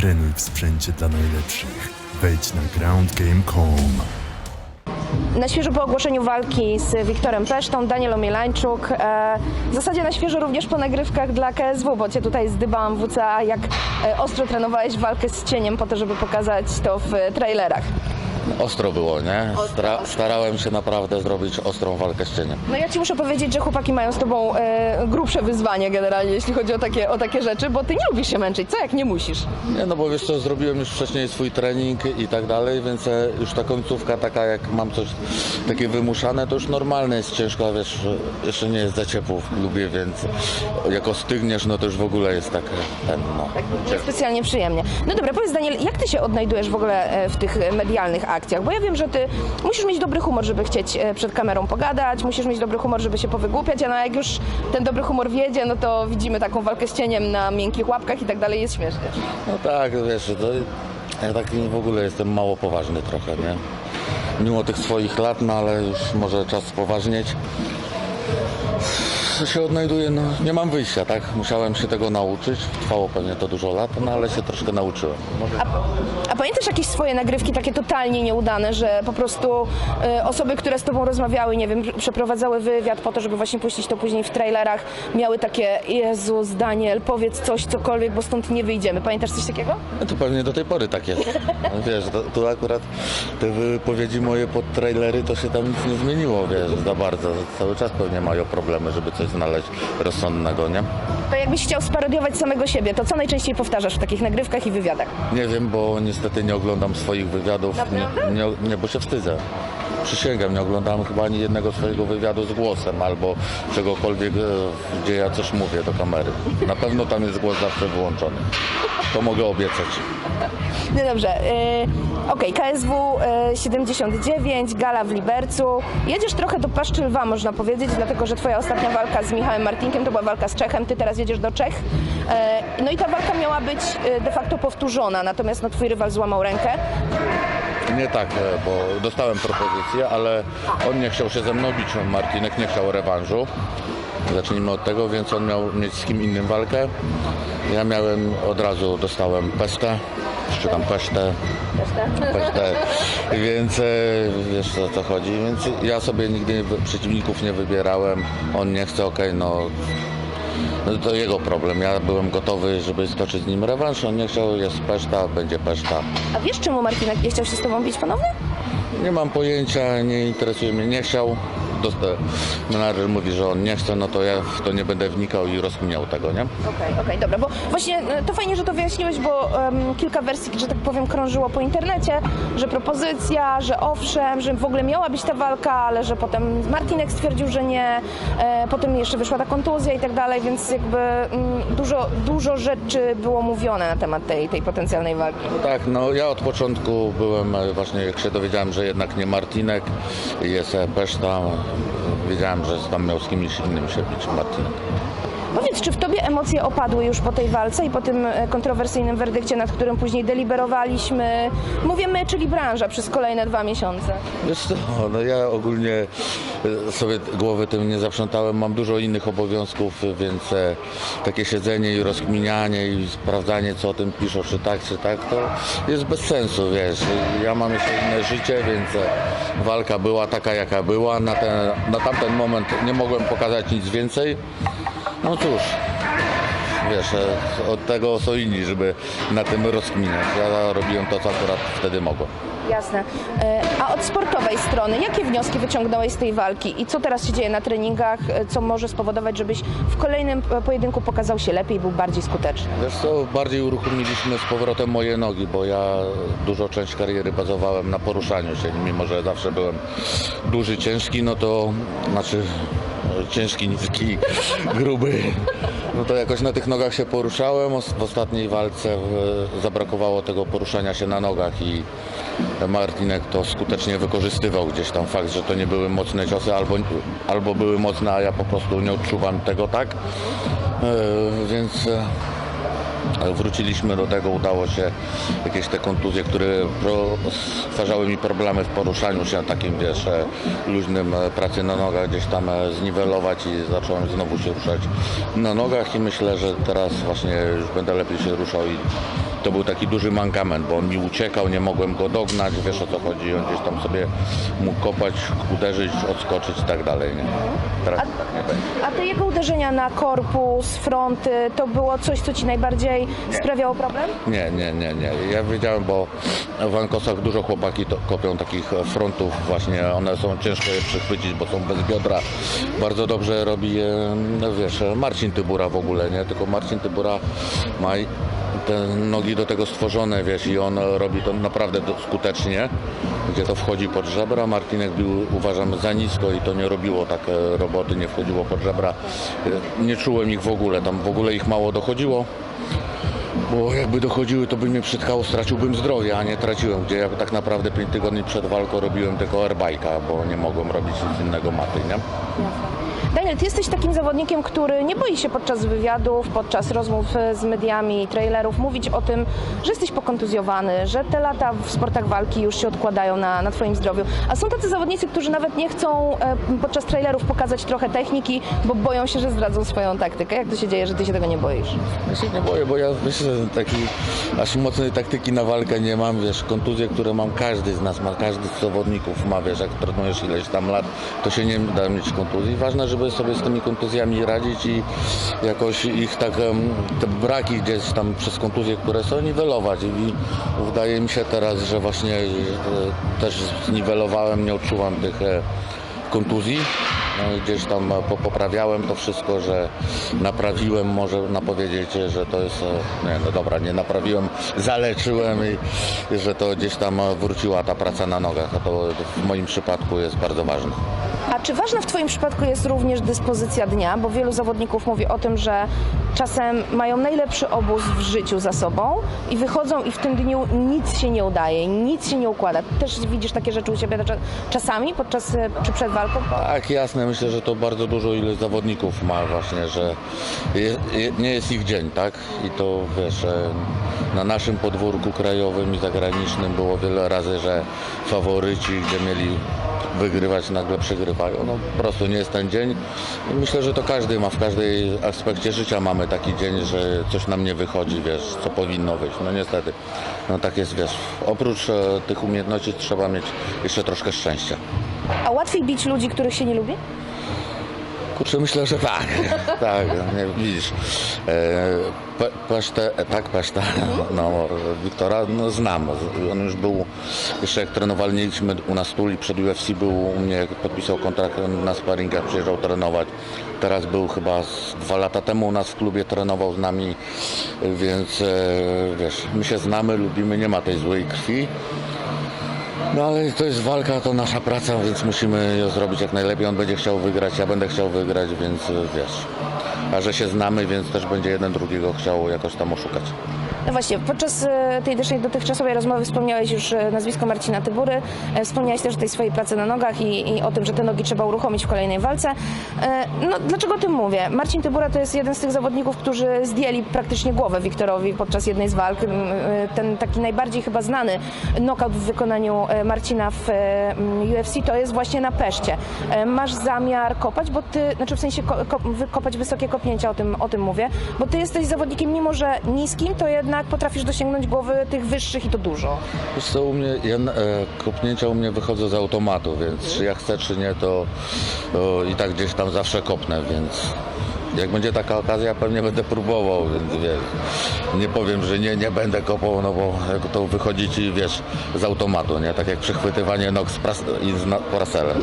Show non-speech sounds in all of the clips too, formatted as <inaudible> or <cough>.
Trenuj w sprzęcie dla najlepszych. Wejdź na groundgame.com. Na świeżo po ogłoszeniu walki z Wiktorem Pesztą, Daniel Omielańczuk, e, w zasadzie na świeżo również po nagrywkach dla KSW, bo Cię tutaj zdybałam WCA, jak e, ostro trenowałeś walkę z cieniem po to, żeby pokazać to w trailerach. Ostro było, nie? Stara, starałem się naprawdę zrobić ostrą walkę z cieniem. No ja Ci muszę powiedzieć, że chłopaki mają z Tobą e, grubsze wyzwanie generalnie, jeśli chodzi o takie, o takie rzeczy, bo Ty nie lubisz się męczyć, co jak nie musisz? Nie, no bo wiesz co, zrobiłem już wcześniej swój trening i tak dalej, więc e, już ta końcówka taka, jak mam coś takie wymuszane, to już normalne jest ciężko, a wiesz, jeszcze nie jest za ciepło w klubie, więc jak ostygniesz, no to już w ogóle jest tak ten, no. Specjalnie przyjemnie. No dobra, powiedz Daniel, jak Ty się odnajdujesz w ogóle e, w tych medialnych akcjach? Bo ja wiem, że Ty musisz mieć dobry humor, żeby chcieć e, przed kamerą pogadać, musisz mieć dobry humor, żeby się powygłupiać, a no jak już ten dobry humor wiedzie, no to widzimy taką walkę z cieniem na miękkich łapkach i tak dalej, jest śmiesznie. No tak, wiesz, to ja taki w ogóle jestem mało poważny trochę, nie? Mimo tych swoich lat, no ale już może czas spoważnieć. Co się odnajduję, no nie mam wyjścia, tak? Musiałem się tego nauczyć. Trwało pewnie to dużo lat, no ale się troszkę nauczyłem. Może A pamiętasz jakieś swoje nagrywki takie totalnie nieudane, że po prostu e, osoby, które z tobą rozmawiały, nie wiem, przeprowadzały wywiad po to, żeby właśnie puścić to później w trailerach, miały takie Jezus, Daniel, powiedz coś, cokolwiek, bo stąd nie wyjdziemy. Pamiętasz coś takiego? No to pewnie do tej pory tak jest. No Wiesz, to, tu akurat te wypowiedzi moje pod trailery to się tam nic nie zmieniło, wiesz, za bardzo. Cały czas pewnie mają problemy, żeby coś znaleźć rozsądnego, nie? To jakbyś chciał sparodiować samego siebie, to co najczęściej powtarzasz w takich nagrywkach i wywiadach? Nie wiem, bo niestety nie oglądam swoich wywiadów. Naprawdę? Nie, nie, nie, bo się wstydzę. Przysięgam, nie oglądałem chyba ani jednego swojego wywiadu z głosem albo czegokolwiek, e, gdzie ja coś mówię do kamery. Na pewno tam jest głos zawsze wyłączony. To mogę obiecać. No dobrze, yy, okej, KSW yy, 79, gala w Libercu. Jedziesz trochę do paszczy lwa, można powiedzieć, dlatego że twoja ostatnia walka z Michałem Martinkiem to była walka z Czechem, ty teraz jedziesz do Czech. Yy, no i ta walka miała być de facto powtórzona, natomiast no, twój rywal złamał rękę. Nie tak, e, bo dostałem propozycję, ale on nie chciał się ze mną bić. Martinek nie chciał rewanżu. Zacznijmy od tego, więc on miał mieć z kim innym walkę. Ja miałem, od razu dostałem pestę, czy tam pesztę, pesztę, więc e, wiesz o co chodzi. Więc ja sobie nigdy przeciwników nie wybierałem. On nie chce, okej, no no to jego problem. Ja byłem gotowy, żeby stoczyć z nim rewanż. On nie chciał, jest peszta, będzie peszta. A wiesz czemu Martinek nie chciał się z tobą bić ponownie? Nie mam pojęcia, nie interesuje mnie, nie chciał. Menadżer mówi, że on nie chce, no to ja w to nie będę wnikał i rozkminiał tego, nie? Okej, okej, dobra, bo właśnie e, to fajnie, że to wyjaśniłeś, bo em, kilka wersji, że tak powiem, krążyło po internecie, że propozycja, że owszem, że w ogóle miała być ta walka, ale że potem Martinek stwierdził, że nie, e, potem jeszcze wyszła ta kontuzja i tak dalej, więc jakby mm, dużo, dużo rzeczy było mówione na temat tej, tej potencjalnej walki. Tak, no ja od początku byłem, e, właśnie jak się dowiedziałem, że jednak nie Martinek, jest e, Peszta, wiedziałem, że z kimś innym się bić Martinek. Powiedz, czy w tobie emocje opadły już po tej walce i po tym e, kontrowersyjnym werdykcie, nad którym później deliberowaliśmy? Mówię my, czyli branża, przez kolejne dwa miesiące. Wiesz co, no ja ogólnie e, sobie głowy tym nie zaprzątałem, mam dużo innych obowiązków, więc e, takie siedzenie i rozkminianie i sprawdzanie co o tym piszą, czy tak, czy tak, to jest bez sensu, wiesz. Ja mam jeszcze inne życie, więc walka była taka jaka była, na, ten, na tamten moment nie mogłem pokazać nic więcej. No cóż, wiesz, e, od tego są inni, żeby na tym rozkminiać. Ja robiłem to, co akurat wtedy mogłem. Jasne. E, A od sportowej strony, jakie wnioski wyciągnąłeś z tej walki i co teraz się dzieje na treningach, e, co może spowodować, żebyś w kolejnym pojedynku pokazał się lepiej i był bardziej skuteczny? Wiesz co, bardziej uruchomiliśmy z powrotem moje nogi, bo ja dużo część kariery bazowałem na poruszaniu się, mimo że zawsze byłem duży, ciężki, no to znaczy ciężki, niski, gruby. No to jakoś na tych nogach się poruszałem. W ostatniej walce zabrakowało tego poruszania się na nogach i Martinek to skutecznie wykorzystywał gdzieś tam fakt, że to nie były mocne ciosy albo, albo były mocne, a ja po prostu nie odczuwam tego tak. E, Więc e, Wróciliśmy do tego, udało się jakieś te kontuzje, które stwarzały mi problemy w poruszaniu się, takim wiesz, e, luźnym e, pracy na nogach gdzieś tam e, zniwelować i zacząłem znowu się ruszać na nogach i myślę, że teraz właśnie już będę lepiej się ruszał i to był taki duży mankament, bo on mi uciekał, nie mogłem go dognać, wiesz o co chodzi, on gdzieś tam sobie mógł kopać, uderzyć, odskoczyć i tak dalej, nie? Teraz tak nie będzie. A te jego uderzenia na korpus, fronty, to było coś, co ci najbardziej sprawiało problem? Nie, nie, nie, nie. Ja wiedziałem, bo w Ankosach dużo chłopaki to, kopią takich frontów właśnie, one są ciężko je przychwycić, bo są bez biodra. Bardzo dobrze robi je, no wiesz, Marcin Tybura w ogóle, nie? Tylko Marcin Tybura ma te nogi do tego stworzone, wiesz, i on robi to naprawdę skutecznie, gdzie to wchodzi pod żebra. Martinek był, uważam, za nisko i to nie robiło tak e, roboty, nie wchodziło pod żebra. E, Nie czułem ich w ogóle, tam w ogóle ich mało dochodziło. Bo jakby dochodziły, to by mnie przytkało, straciłbym zdrowie, a nie traciłem. Gdzie ja tak naprawdę 5 tygodni przed walką robiłem tylko airbike'a, bo nie mogłem robić nic innego maty, nie? Daniel, ty jesteś takim zawodnikiem, który nie boi się podczas wywiadów, podczas rozmów e, z mediami, trailerów mówić o tym, że jesteś pokontuzjowany, że te lata w sportach walki już się odkładają na, na twoim zdrowiu. A są tacy zawodnicy, którzy nawet nie chcą e, podczas trailerów pokazać trochę techniki, bo boją się, że zdradzą swoją taktykę. Jak to się dzieje, że ty się tego nie boisz? Ja się nie boję, bo ja myślę, że takiej aż mocnej taktyki na walkę nie mam, wiesz, kontuzje, które mam każdy z nas ma, każdy z zawodników ma, wiesz, jak trenujesz ileś tam lat, to się nie da mieć kontuzji. Ważne, żeby sobie z tymi kontuzjami radzić i jakoś ich tak, te braki gdzieś tam przez kontuzje, które są, niwelować i wydaje mi się teraz, że właśnie e, też zniwelowałem, nie odczuwam tych e, kontuzji. No i gdzieś tam e, po- poprawiałem to wszystko, że naprawiłem, może powiedzieć, że to jest, e, nie no dobra, nie naprawiłem, zaleczyłem i, i że to gdzieś tam e, wróciła ta praca na nogach, a to w moim przypadku jest bardzo ważne. A czy ważna w Twoim przypadku jest również dyspozycja dnia? Bo wielu zawodników mówi o tym, że czasem mają najlepszy obóz w życiu za sobą i wychodzą i w tym dniu nic się nie udaje, nic się nie układa. Też widzisz takie rzeczy u siebie cza- czasami podczas czy przed walką? Tak, jasne, myślę, że to bardzo dużo ile zawodników ma właśnie, że je, je, nie jest ich dzień, tak? I to wiesz, na naszym podwórku krajowym i zagranicznym było wiele razy, że faworyci, gdzie mieli wygrywać, nagle przegrywają. No po prostu nie jest ten dzień. I myślę, że to każdy ma, w każdej aspekcie życia mamy taki dzień, że coś nam nie wychodzi, wiesz, co powinno wyjść. No niestety, no tak jest, wiesz, oprócz e, tych umiejętności trzeba mieć jeszcze troszkę szczęścia. A łatwiej bić ludzi, których się nie lubi? Kurczę, myślę, że tak. <laughs> tak, nie, widzisz. E, pe, pesztę, e, tak, Pesztę, no, Wiktora, no znam. On już był, jeszcze jak trenowaliśmy u nas tu i przed UFC był u mnie, podpisał kontrakt na sparingach, przyjeżdżał trenować. Teraz był chyba z dwa lata temu u nas w klubie, trenował z nami, więc e, wiesz, my się znamy, lubimy, nie ma tej złej krwi. No ale to jest walka, to nasza praca, więc musimy ją zrobić jak najlepiej. On będzie chciał wygrać, ja będę chciał wygrać, więc wiesz. A że się znamy, więc też będzie jeden drugiego chciał jakoś tam oszukać. No właśnie, podczas e, tej naszej dotychczasowej rozmowy wspomniałeś już e, nazwisko Marcina Tybury, e, wspomniałeś też o tej swojej pracy na nogach i, i o tym, że te nogi trzeba uruchomić w kolejnej walce. No, dlaczego o tym mówię? Marcin Tybura to jest jeden z tych zawodników, którzy zdjęli praktycznie głowę Wiktorowi podczas jednej z walk. M, e, Ten taki najbardziej chyba znany knockout w wykonaniu Marcina w e, m, UFC to jest właśnie na peszcie. Masz zamiar kopać, bo ty, znaczy w sensie ko, ko, wy- kopać wysokie kopnięcia, o tym, o tym mówię, bo ty jesteś zawodnikiem, mimo że niskim, to jednak potrafisz dosięgnąć głowy tych wyższych i to dużo. Wiesz co, u mnie, ja, e, kopnięcia u mnie wychodzą z automatu, więc czy ja chcę, czy nie, to, to i tak gdzieś tam zawsze kopnę, więc jak będzie taka okazja, pewnie będę próbował, więc wiesz, nie powiem, że nie, nie będę kopał, no bo jak to wychodzi ci, wiesz, z automatu, nie? Tak jak przechwytywanie nóg z pras- i z na-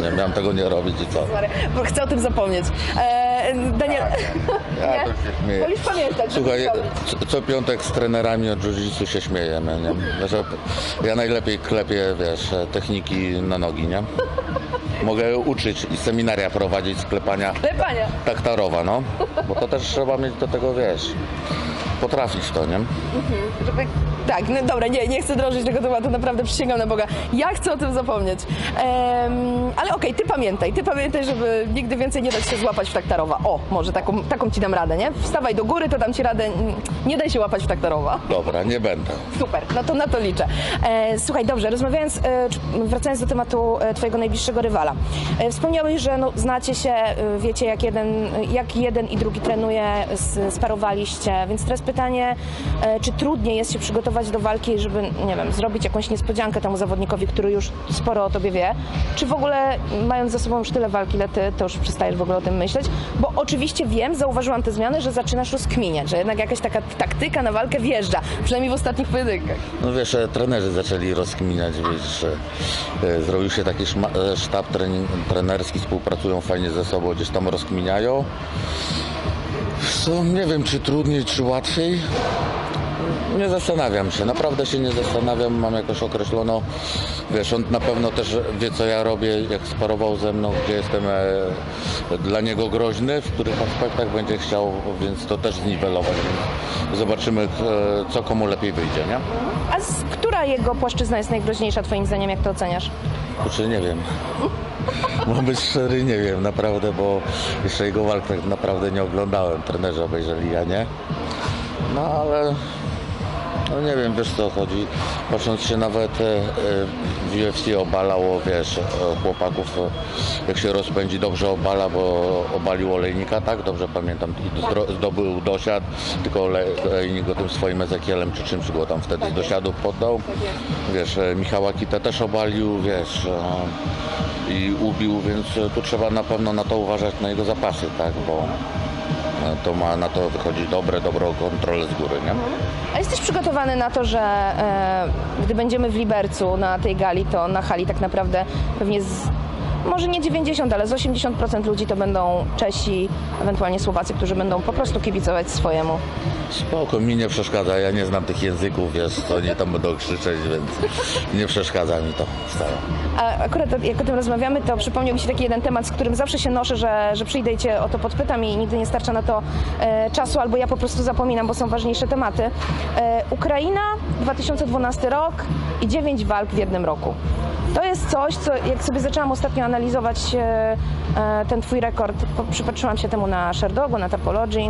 nie? Miałem tego nie robić i co? Bo chcę o tym zapomnieć. E, Daniel, <laughs> Ja nie? to się śmieję. Wolisz pamiętać, Słuchaj, co, co piątek z trenerami od jiu-jitsu się śmiejemy, nie? Że ja najlepiej klepię, wiesz, techniki na nogi, nie? Mogę uczyć i seminaria prowadzić sklepania Lepania. taktarowa, no. Bo to też trzeba mieć do tego, wiesz, potrafić to, nie? Żeby... Tak, no dobra, nie, nie chcę drążyć tego tematu, naprawdę przysięgam na Boga. Ja chcę o tym zapomnieć. Em, ale okej, ty pamiętaj, ty pamiętaj, żeby nigdy więcej nie dać się złapać w taktarowa. O, może taką, taką ci dam radę, nie? Wstawaj do góry, to dam ci radę. Nie daj się łapać w taktarowa. Dobra, nie będę. Super, no to na to liczę. E, słuchaj, dobrze, rozmawiając, e, czy- wracając do tematu e, twojego najbliższego rywala. E, wspomniałeś, że no, znacie się, e, wiecie jak jeden, jak jeden i drugi trenuje, s- sparowaliście, więc teraz pytanie, e, czy trudniej jest się przygotować do walki, żeby, nie wiem, zrobić jakąś niespodziankę temu zawodnikowi, który już sporo o tobie wie, czy w ogóle mając za sobą już tyle walki, ile ty, to już przestajesz w ogóle o tym myśleć? Bo oczywiście wiem, zauważyłam te zmiany, że zaczynasz rozkminiać, że jednak jakaś taka taktyka na walkę wjeżdża, przynajmniej w ostatnich pojedynkach. No wiesz, e, trenerzy zaczęli rozkminiać, wiesz, e, zrobił się taki sztab trenerski, współpracują fajnie ze sobą, gdzieś tam rozkminiają. Co, nie wiem, czy trudniej, czy łatwiej. Nie zastanawiam się, naprawdę się nie zastanawiam, mam jakoś określono, wiesz, on na pewno też wie co ja robię, jak sparował ze mną, gdzie jestem e, dla niego groźny, w których aspektach będzie chciał, więc to też zniwelować, więc zobaczymy e, co komu lepiej wyjdzie, nie? A z, która jego płaszczyzna jest najgroźniejsza twoim zdaniem, jak to oceniasz? Kurczę, nie wiem. <laughs> Mam być szczery, nie wiem, naprawdę, bo jeszcze jego walk tak naprawdę nie oglądałem. Trenerzy obejrzeli, ja nie. No ale, no nie wiem, wiesz co chodzi. Patrząc się nawet e, w UFC obalało, wiesz, e, chłopaków, e, jak się rozpędzi, dobrze obala, bo obalił olejnika, tak? Dobrze pamiętam. I zdobył dosiad, tylko Ole- olejnik go tym swoim Ezekielem czy czymś go tam wtedy z dosiadu poddał. Wiesz, Michała Kita też obalił, wiesz, i ubił, więc tu trzeba na pewno na to uważać, na jego zapasy, tak? Bo to ma na to wychodzi dobre, dobrą kontrolę z góry, nie? A jesteś przygotowany na to, że e, gdy będziemy w Libercu na tej gali, to na hali tak naprawdę pewnie z, może nie 90, ale z 80% ludzi to będą Czesi, ewentualnie Słowacy, którzy będą po prostu kibicować swojemu. Spoko, mi nie przeszkadza, ja nie znam tych języków, wiesz, to oni tam będą krzyczeć, więc nie przeszkadza mi to wcale. A akurat jak o tym rozmawiamy, to przypomniał mi się taki jeden temat, z którym zawsze się noszę, że, że przyjdę i cię o to podpytam i nigdy nie starcza na to e, czasu, albo ja po prostu zapominam, bo są ważniejsze tematy. E, Ukraina, 2012 rok i 9 walk w jednym roku. To jest coś, co jak sobie zaczęłam ostatnio analizować e, e, ten twój rekord, przypatrzyłam się temu na Sherdogu, na Tapology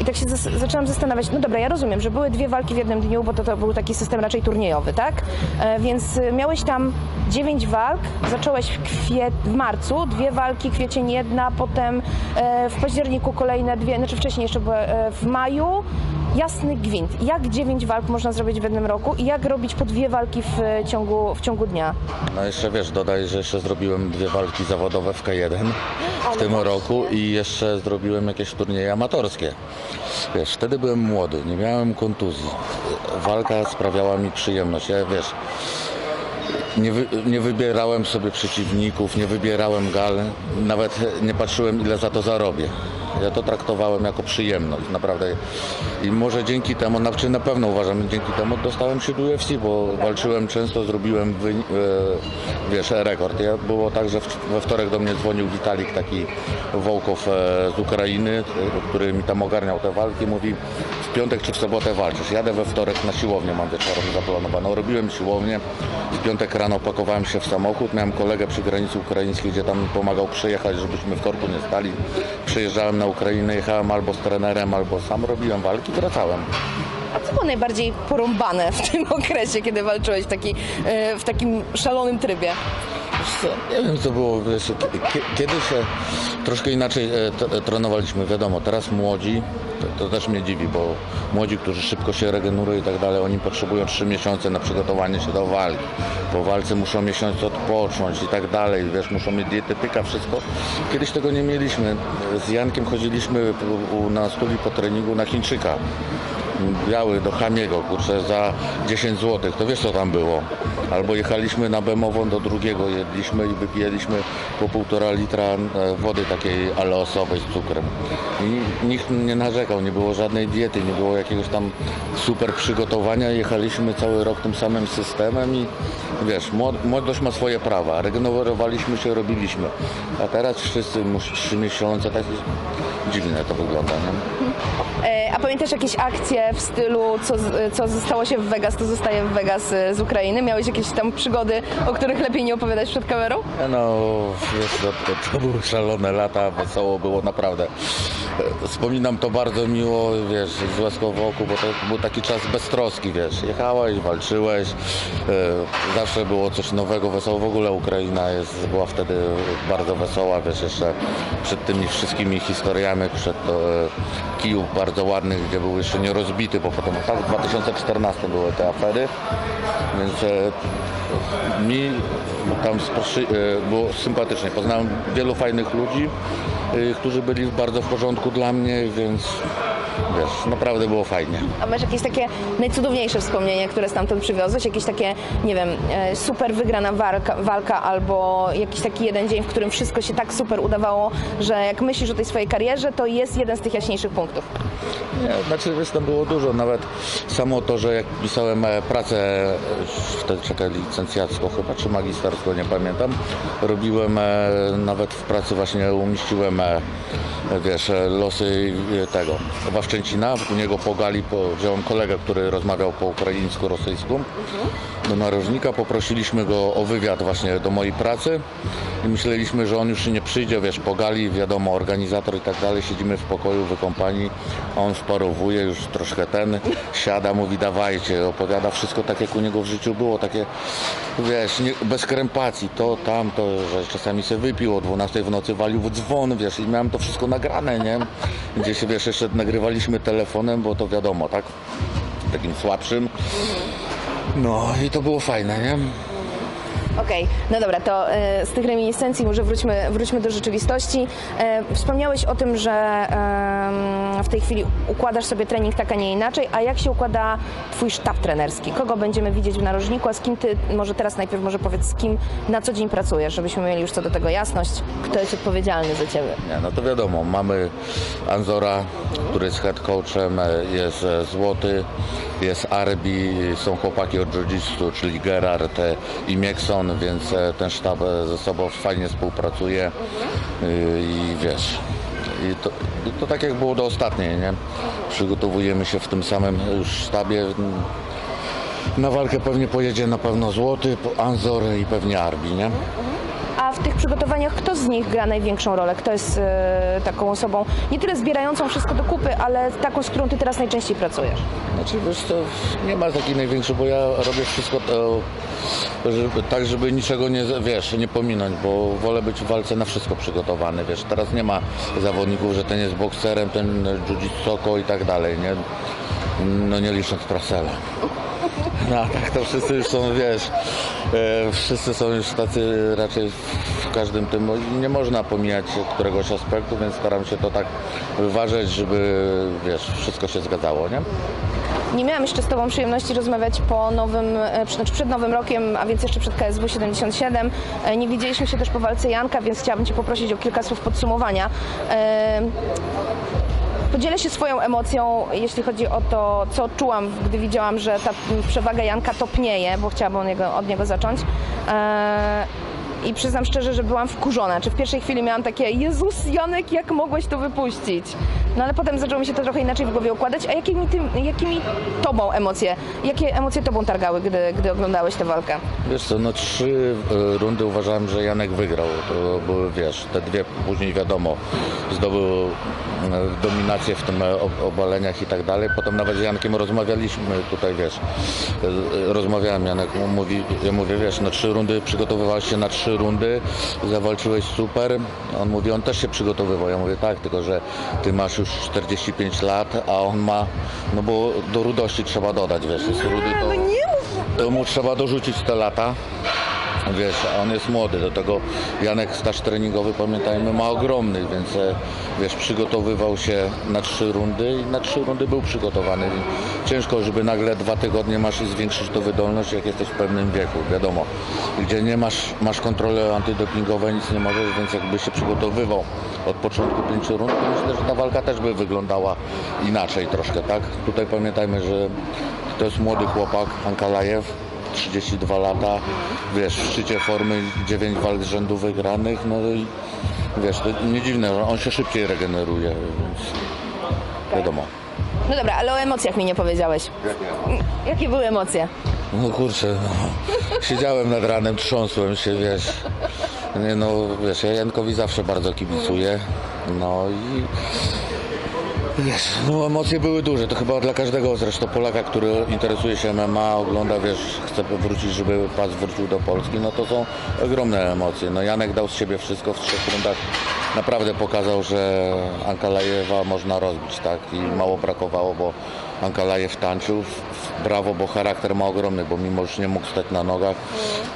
i tak się zas- zaczęłam zastanawiać, no dobra, ja rozumiem, że były dwie walki w jednym dniu, bo to, to był taki system raczej turniejowy, tak? E, więc miałeś tam dziewięć walk, zacząłeś w, w marcu, dwie walki, kwiecień jedna, potem e, w październiku kolejne dwie, znaczy wcześniej jeszcze były e, w maju. Jasny gwint. Jak dziewięć walk można zrobić w jednym roku i jak robić po dwie walki w e, ciągu, w ciągu dnia? No jeszcze wiesz, dodaj, że jeszcze zrobiłem dwie walki zawodowe w K1 <laughs> w tym roku i jeszcze zrobiłem jakieś turnieje amatorskie. Wiesz, wtedy byłem młody, nie miałem kontuzji. Walka sprawiała mi przyjemność. Ja wiesz, nie, wy, nie wybierałem sobie przeciwników, nie wybierałem gal, nawet nie patrzyłem ile za to zarobię. Ja to traktowałem jako przyjemność, naprawdę. I może dzięki temu, znaczy na pewno uważam, dzięki temu dostałem się do UFC, bo walczyłem często, zrobiłem wy, e, wiesz, rekord. Ja, było tak, że we wtorek do mnie dzwonił Witalik, taki Wołkow e, z Ukrainy, który mi tam ogarniał te walki, mówi w piątek czy w sobotę walczysz. Jadę we wtorek na siłownię, mam wieczorem zaplanowaną. Robiłem siłownię, w piątek rano pakowałem się w samochód, miałem kolegę przy granicy ukraińskiej, gdzie tam pomagał przyjechać, żebyśmy w korku nie stali. Przyjeżdżałem na Ukrainę, jechałem albo z trenerem, albo sam robiłem walki, wracałem. A co było najbardziej porąbane w tym <laughs> okresie, kiedy walczyłeś w, taki, e, w takim szalonym trybie? Nie wiem co było, wiesz, kie- kiedyś troszkę inaczej e, e, trenowaliśmy, wiadomo, teraz młodzi, to, to też mnie dziwi, bo młodzi, którzy szybko się regenerują i tak dalej, oni potrzebują 3 miesiące na przygotowanie się do walki. Po walce muszą miesiąc odpocząć i tak dalej, wiesz, muszą mieć dietetyka, wszystko. Kiedyś tego nie mieliśmy. Z Jankiem chodziliśmy na stuli po treningu na Chińczyka biały do Hamiego, kurczę, za 10 zł, to wiesz co tam było. Albo jechaliśmy na Bemową do drugiego, jedliśmy i wypijaliśmy po półtora litra e, wody takiej aleosowej z cukrem. I nikt nie narzekał, nie było żadnej diety, nie było jakiegoś tam super przygotowania, jechaliśmy cały rok tym samym systemem i wiesz, młod- młodość ma swoje prawa, regenerowaliśmy się, robiliśmy. A teraz wszyscy 3 miesiące, tak dziwne to wygląda, nie? E, A pamiętasz jakieś akcje w stylu, co, co zostało się w Vegas, to zostaje w Vegas y, z Ukrainy? Miałeś jakieś tam przygody, o których lepiej nie opowiadać przed kamerą? No, wiesz, to, to, to były szalone lata, wesoło było naprawdę. E, Wspominam to bardzo miło, wiesz, z łezką w oku, bo to był taki czas beztroski, wiesz. Jechałeś, walczyłeś, e, zawsze było coś nowego, wesoło. W ogóle Ukraina jest, była wtedy bardzo wesoła, wiesz, jeszcze przed tymi wszystkimi historiami, przed e, Kijów bardzo ładny, gdzie był jeszcze nie rozbity, bo potem tak w 2014 były te afery, więc e, mi tam sproszy- e, było sympatycznie. Poznałem wielu fajnych ludzi, e, którzy byli bardzo w porządku dla mnie, więc wiesz, naprawdę było fajnie. A masz jakieś takie najcudowniejsze wspomnienia, które stamtąd przywiozłeś? Jakieś takie, nie wiem, e, super wygrana walka, walka albo jakiś taki jeden dzień, w którym wszystko się tak super udawało, że jak myślisz o tej swojej karierze, to jest jeden z tych jaśniejszych punktów. Nie, znaczy wiesz, tam było dużo, nawet samo to, że jak pisałem e, pracę, e, wtedy czekaj, licencjacką chyba, czy magisterską, nie pamiętam, robiłem e, nawet w pracy właśnie umieściłem e, wiesz, e, losy e, tego, Wawczęcina, u niego po gali, po, wziąłem kolegę, który rozmawiał po ukraińsku, rosyjsku, do narożnika, poprosiliśmy go o wywiad właśnie do mojej pracy i myśleliśmy, że on już nie przyjdzie, wiesz, po gali, wiadomo, organizator i tak dalej, siedzimy w pokoju wykąpani, a on wparowuje już troszkę ten, siada, mówi dawajcie, opowiada wszystko tak jak u niego w życiu było, takie, wiesz, nie, bez krępacji, to, tamto, że czasami się wypił, o 12 w nocy walił w dzwon, wiesz, i miałem to wszystko nagrane, nie? Gdzie się, wiesz, jeszcze nagrywaliśmy telefonem, bo to wiadomo, tak? Takim słabszym. No i to było fajne, nie? Okej, no dobra, to e, z tych reminiscencji może wróćmy, wróćmy do rzeczywistości. E, wspomniałeś o tym, że em, w tej chwili układasz sobie trening tak, a nie inaczej, a jak się układa twój sztab trenerski? Kogo będziemy widzieć w narożniku, a z kim ty, może teraz najpierw może powiedz, z kim na co dzień pracujesz, żebyśmy mieli już co do tego jasność, kto jest odpowiedzialny za ciebie. Nie, no to wiadomo, mamy Anzora, który jest head coachem, e, jest e, Złoty, jest Arbi, są chłopaki od jiu czyli Gerard e, i Miekson, więc e, ten sztab e, ze sobą fajnie współpracuje Y, i wiesz, i to, to tak jak było do ostatniej, nie? Przygotowujemy się w tym samym już sztabie. Na walkę pewnie pojedzie na pewno Złoty, Anzor i pewnie Arbi, nie? A w tych przygotowaniach kto z nich gra największą rolę? Kto jest e, taką osobą, nie tyle zbierającą wszystko do kupy, ale taką, z którą ty teraz najczęściej pracujesz? Znaczy wiesz, to nie ma takiej największej, bo ja robię wszystko to, żeby, tak, żeby niczego nie, wiesz, nie pominąć, bo wolę być w walce na wszystko przygotowany, wiesz. Teraz nie ma zawodników, że ten jest bokserem, ten jiu-jitsu i tak dalej, nie? No nie licząc Trasela. No tak to wszyscy już są, wiesz, e, wszyscy są już tacy raczej w każdym tym, nie można pomijać któregoś aspektu, więc staram się to tak wyważyć, żeby, wiesz, wszystko się zgadzało, nie? Nie miałam jeszcze z Tobą przyjemności rozmawiać po nowym, e, znaczy przed Nowym Rokiem, a więc jeszcze przed KSW 77. E, Nie widzieliśmy się też po walce Janka, więc chciałabym Cię poprosić o kilka słów podsumowania. Podzielę się swoją emocją, jeśli chodzi o to, co czułam, gdy widziałam, że ta przewaga Janka topnieje, bo chciałabym od niego, od niego zacząć. E, I przyznam szczerze, że byłam wkurzona. Czy w pierwszej chwili miałam takie, Jezus Janek, jak mogłeś to wypuścić? No ale potem zaczęło mi się to trochę inaczej w głowie układać. A jakimi, tym, jakimi tobą emocje, jakie emocje tobą targały, gdy, gdy oglądałeś tę walkę? Wiesz co, no trzy e, rundy uważałem, że Janek wygrał. To były, wiesz, te dwie później wiadomo, zdobył e, dominację w tym e, ob- obaleniach i tak dalej. Potem nawet z Jankiem rozmawialiśmy tutaj, wiesz, rozmawiałem, Janek mówi, ja mówię, wiesz, na trzy rundy przygotowywałeś się na trzy rundy, zawalczyłeś super. On mówi, on też się przygotowywał. Ja mówię, tak, tylko że ty masz już 45 lat, a on ma, no bo do rudości trzeba dodać, wiesz, jest rudy, to to mu trzeba dorzucić te lata. Wiesz, a on jest młody, do tego Janek staż treningowy, pamiętajmy, ma ogromny, więc e, wiesz, przygotowywał się na trzy rundy i na trzy rundy był przygotowany. Ciężko, żeby nagle dwa tygodnie masz i zwiększyć to wydolność, jak jesteś w pewnym wieku, wiadomo. Gdzie nie masz, masz kontrole antydopingowe, nic nie możesz, więc jakby się przygotowywał od początku pięciu rund, to myślę, że ta walka też by wyglądała inaczej troszkę, tak? Tutaj pamiętajmy, że to jest młody chłopak, Ankalajew, 32 lata, wiesz, w szczycie formy 9 walk rzędu wygranych, no i wiesz, to nie dziwne, że on się szybciej regeneruje, więc wiadomo. No dobra, ale o emocjach mi nie powiedziałeś. Jakie były emocje? No kurczę, no. siedziałem nad ranem, trząsłem się, wiesz. Nie no, wiesz, ja Jankowi zawsze bardzo kibicuję. No i wiesz, no emocje były duże. To chyba dla każdego zresztą Polaka, który interesuje się MMA, ogląda, wiesz, chce wrócić, żeby pas wrócił do Polski, no to są ogromne emocje. No Janek dał z siebie wszystko w trzech rundach. Naprawdę pokazał, że Ankalajewa można rozbić, tak? I mało brakowało, bo Ankalajew tańczył. Brawo, bo charakter ma ogromny, bo mimo, że nie mógł stać na nogach,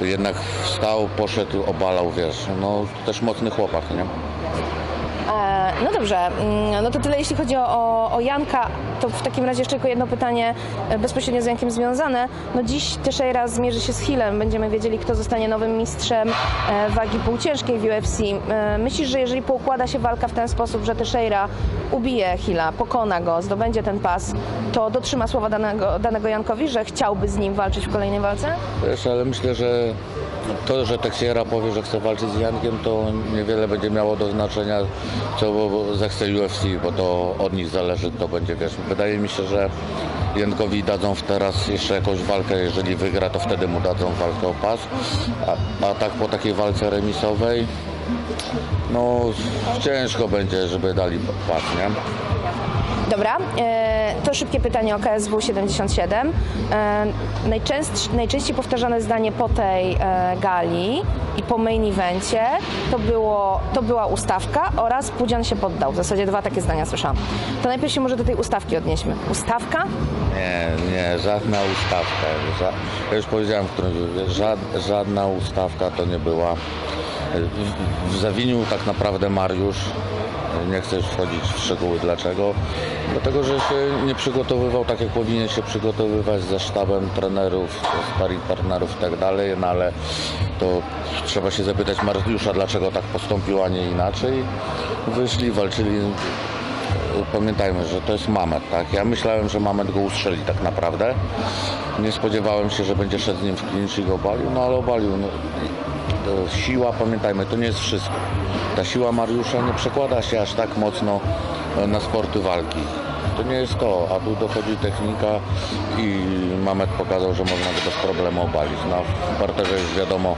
jednak wstał, poszedł, obalał, wiesz. No też mocny chłopak, nie? E, no dobrze, mm, no to tyle jeśli chodzi o, o, Janka. To w takim razie jeszcze tylko jedno pytanie e, bezpośrednio z Jankiem związane. No dziś Teixeira zmierzy się z Hillem. Będziemy wiedzieli, kto zostanie nowym mistrzem e, wagi półciężkiej w UFC. Myślisz, że jeżeli poukłada się walka w ten sposób, że Teixeira ubije Hilla, pokona go, zdobędzie ten pas, to dotrzyma słowa danego, danego Jankowi, że chciałby z nim walczyć w kolejnej walce? Wiesz, ale myślę, że to, że Texiera powie, że chce walczyć z Jankiem, to niewiele będzie miało do znaczenia, co zechce UFC, bo to od nich zależy, to będzie, wiesz. Wydaje mi się, że Jankowi dadzą teraz jeszcze jakąś walkę, jeżeli wygra, to wtedy mu dadzą walkę o pas, a, a tak po takiej walce remisowej, no ciężko będzie, żeby dali pas, nie? Dobra, e, to szybkie pytanie o KSW 77. E, najczęstsz, najczęściej powtarzane zdanie po tej e, gali i po main evencie to, było, to była ustawka oraz Pudzian się poddał. W zasadzie dwa takie zdania słyszałam. To najpierw się może do tej ustawki odnieśmy. Ustawka? Nie, nie, żadna ustawka. Ża ja już powiedziałem, w którym żad, żadna ustawka to nie była. Zawinił tak naprawdę Mariusz. Nie chcę już wchodzić w szczegóły dlaczego. Dlatego, że się nie przygotowywał tak jak powinien się przygotowywać ze sztabem trenerów, sparring partnerów i tak no ale to trzeba się zapytać Mariusza, dlaczego tak postąpił, a nie inaczej. Wyszli, walczyli pamiętajmy, że to jest Mamet, tak? Ja myślałem, że Mamet go ustrzeli tak naprawdę. Nie spodziewałem się, że będzie szedł z nim w klincz i go obalił, no ale obalił. No, to siła, pamiętajmy, to nie jest wszystko. Ta siła Mariusza nie przekłada się aż tak mocno e, na sporty walki. To nie jest to, a tu dochodzi technika i Mamet pokazał, że można go bez problemu obalić. No, w parterze już wiadomo,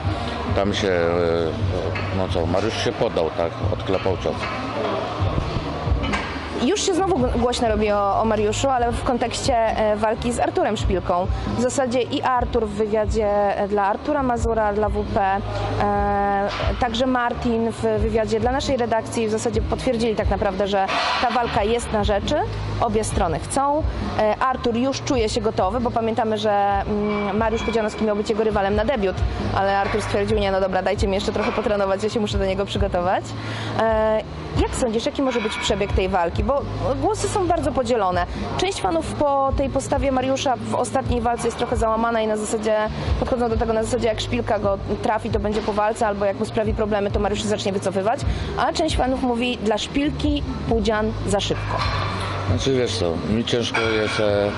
tam się, e, no co, Mariusz się podał, tak? Odklepał cios. Już się znowu głośno robi o, o Mariuszu, ale w kontekście e, walki z Arturem Szpilką. W zasadzie i Artur w wywiadzie e, dla Artura Mazura, dla WP, e, także Martin w wywiadzie dla naszej redakcji w zasadzie potwierdzili tak naprawdę, że ta walka jest na rzeczy, obie strony chcą. E, Artur już czuje się gotowy, bo pamiętamy, że mm, Mariusz Pudzianowski miał być jego rywalem na debiut, ale Artur stwierdził, nie no dobra, dajcie mi jeszcze trochę potrenować, ja się muszę do niego przygotować. E, jak sądzisz, jaki może być przebieg tej walki? Bo głosy są bardzo podzielone. Część fanów po tej postawie Mariusza w ostatniej walce jest trochę załamana i na zasadzie podchodzą do tego na zasadzie jak szpilka go trafi, to będzie po walce, albo jak mu sprawi problemy, to Mariusz zacznie wycofywać. A część fanów mówi dla szpilki Pudzian za szybko. Znaczy wiesz co, mi ciężko jest e,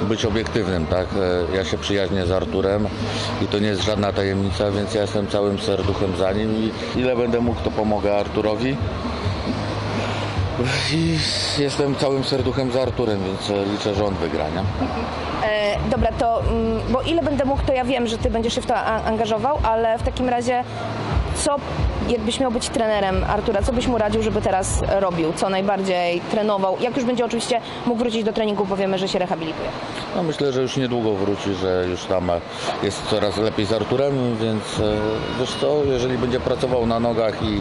być obiektywnym, tak? E, ja się przyjaźnię z Arturem i to nie jest żadna tajemnica, więc ja jestem całym serduchem za nim i ile będę mógł, to pomogę Arturowi. Jestem całym serduchem za Arturem, więc e, liczę, że on wygra, nie? <laughs> E, dobra, to mm, bo ile będę mógł, to ja wiem, że ty będziesz się w to angażował, ale w takim razie co, jakbyś miał być trenerem Artura, co byś mu radził, żeby teraz robił? Co najbardziej trenował? Jak już będzie oczywiście mógł wrócić do treningu, powiemy, że się rehabilituje. No myślę, że już niedługo wróci, że już tam e, jest coraz lepiej z Arturem, więc e, wiesz co, jeżeli będzie pracował na nogach i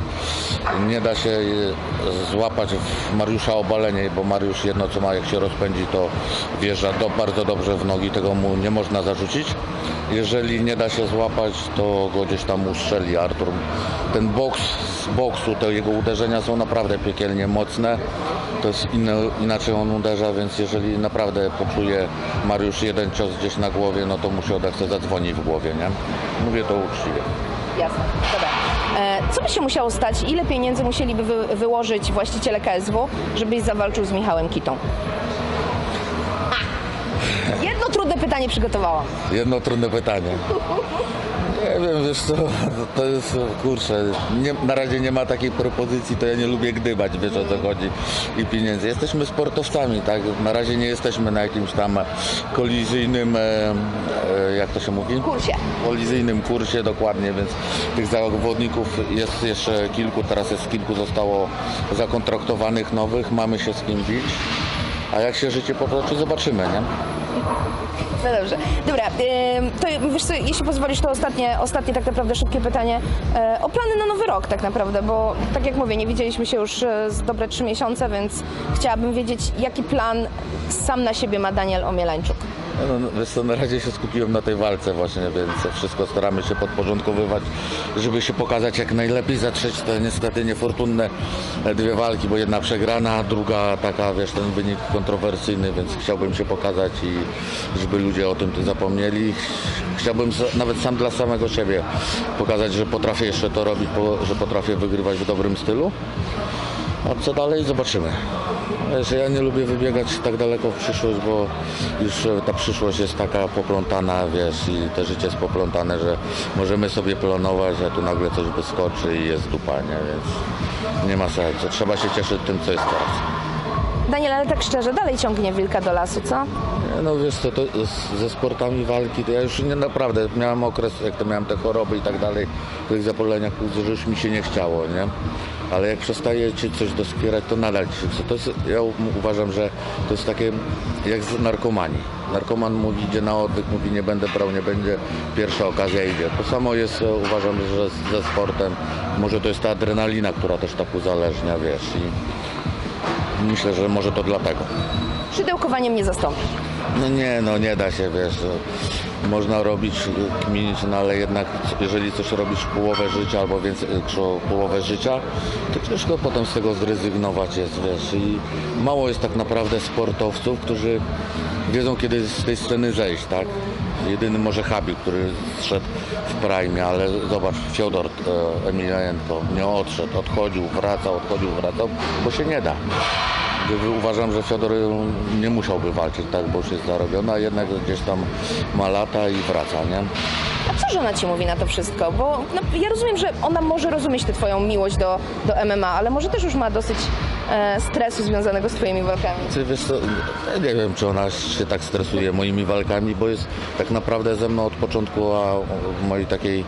nie da się złapać w Mariusza obalenie, bo Mariusz jedno co ma, jak się rozpędzi, to wjeżdża do, bardzo dobrze w nogi, tego mu nie można zarzucić. Jeżeli nie da się złapać, to go gdzieś tam ustrzeli Artur. Ten boks z boksu, te jego uderzenia są naprawdę piekielnie mocne. To jest inne, inaczej on uderza, więc jeżeli naprawdę poczuje Mariusz jeden cios gdzieś na głowie, no to mu się odechce zadzwoni w głowie, nie? Mówię to uczciwie. Jasne, dobra. E, co by się musiało stać? Ile pieniędzy musieliby wy, wyłożyć właściciele KSW, żebyś zawalczył z Michałem Kitą? Jedno trudne pytanie przygotowałam. Jedno trudne pytanie. Nie wiem, wiesz co, to jest, kurczę, nie, na razie nie ma takiej propozycji, to ja nie lubię gdybać, wiesz o co chodzi i pieniędzy. Jesteśmy sportowcami, tak, na razie nie jesteśmy na jakimś tam kolizyjnym, e, e, jak to się mówi? Kursie. Kolizyjnym kursie, dokładnie, więc tych zawodników jest jeszcze kilku, teraz jest kilku zostało zakontraktowanych nowych, mamy się z kim bić. A jak się życie potoczy, zobaczymy, nie? No dobrze. Dobra, to wiesz co, jeśli pozwolisz, to ostatnie, ostatnie tak naprawdę szybkie pytanie e, o plany na nowy rok tak naprawdę, bo tak jak mówię, nie widzieliśmy się już e, z dobre trzy miesiące, więc chciałabym wiedzieć, jaki plan sam na siebie ma Daniel Omielańczuk. No, no, wiesz co, na razie się skupiłem na tej walce właśnie, więc wszystko staramy się podporządkowywać, żeby się pokazać jak najlepiej, zatrzeć te niestety niefortunne dwie walki, bo jedna przegrana, druga taka, wiesz, ten wynik kontrowersyjny, więc chciałbym się pokazać i żeby ludzie o tym tu zapomnieli. Chciałbym nawet sam dla samego siebie pokazać, że potrafię jeszcze to robić, że potrafię wygrywać w dobrym stylu. A co dalej? Zobaczymy. Wiesz, ja nie lubię wybiegać tak daleko w przyszłość, bo już e, ta przyszłość jest taka poplątana, wiesz, i to życie jest poplątane, że możemy sobie planować, a tu nagle coś wyskoczy i jest dupa, nie? Więc nie ma sensu. Trzeba się cieszyć tym, co jest teraz. Daniel, ale tak szczerze, dalej ciągnie wilka do lasu, co? No wiesz co, to z, ze sportami walki, to ja już nie naprawdę miałem okres, jak to miałem te choroby i tak dalej, tych zapaleniach już mi się nie chciało, nie? Ale jak przestaje ci coś doskwierać, to nadal ci się chce. To jest, ja uważam, że to jest takie jak z narkomanii. Narkoman mówi, idzie na oddech, mówi nie będę brał, nie będzie, pierwsza okazja idzie. To samo jest, e, uważam, że ze sportem. Może to jest ta adrenalina, która też tak uzależnia, wiesz, i myślę, że może to dlatego. Szydełkowaniem nie zastąpi. No nie, no nie da się, wiesz, można robić, kminić, no ale jednak jeżeli coś robisz połowę życia albo więcej, połowę życia, to ciężko potem z tego zrezygnować jest, wiesz, i mało jest tak naprawdę sportowców, którzy wiedzą kiedy z tej sceny zejść, tak? Jedyny może Habib, który zszedł w prime, ale zobacz, Fiodor e, Emelianenko nie odszedł, odchodził, wracał, odchodził, wracał, bo się nie da. Uważam, że Fiodor nie musiałby walczyć, tak, bo już jest zarobiony, a jednak gdzieś tam ma lata i wraca, nie? A co żona ci mówi na to wszystko? Bo no, ja rozumiem, że ona może rozumieć tę twoją miłość do, do MMA, ale może też już ma dosyć stresu związanego z twoimi walkami. Wiesz co, nie wiem, czy ona się tak stresuje moimi walkami, bo jest tak naprawdę ze mną od początku a mojej takiej,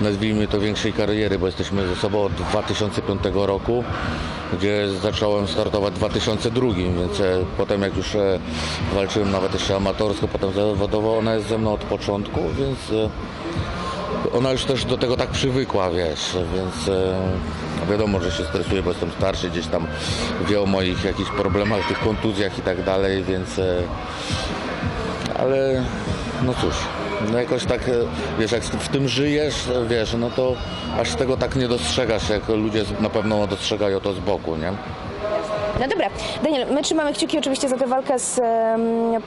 nazwijmy to, większej kariery, bo jesteśmy ze sobą od 2005 roku, gdzie zacząłem startować w 2002, więc e, potem jak już e, walczyłem nawet jeszcze amatorsko, potem zawodowo, ona jest ze mną od początku, więc e, ona już też do tego tak przywykła, wiesz, więc e, wiadomo, że się stresuje, bo jestem starszy, gdzieś tam wie o moich jakichś problemach, tych kontuzjach i tak dalej, więc e, ale no cóż, no jakoś tak, e, wiesz, jak w tym żyjesz, wiesz, no to aż tego tak nie dostrzegasz, jak ludzie na pewno dostrzegają to z boku, nie? No dobra, Daniel, my trzymamy kciuki oczywiście za tę walkę z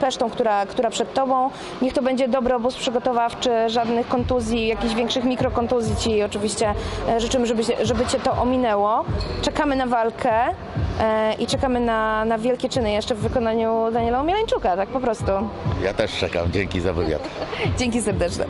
Pesztą, która, która przed tobą. Niech to będzie dobry obóz przygotowawczy, żadnych kontuzji, jakichś większych mikrokontuzji ci oczywiście e, życzymy, żeby, żeby cię to ominęło. Czekamy na walkę e, i czekamy na, na wielkie czyny jeszcze w wykonaniu Daniela Omielańczuka, tak po prostu. Ja też czekam, dzięki za wywiad. <laughs> Dzięki serdeczne.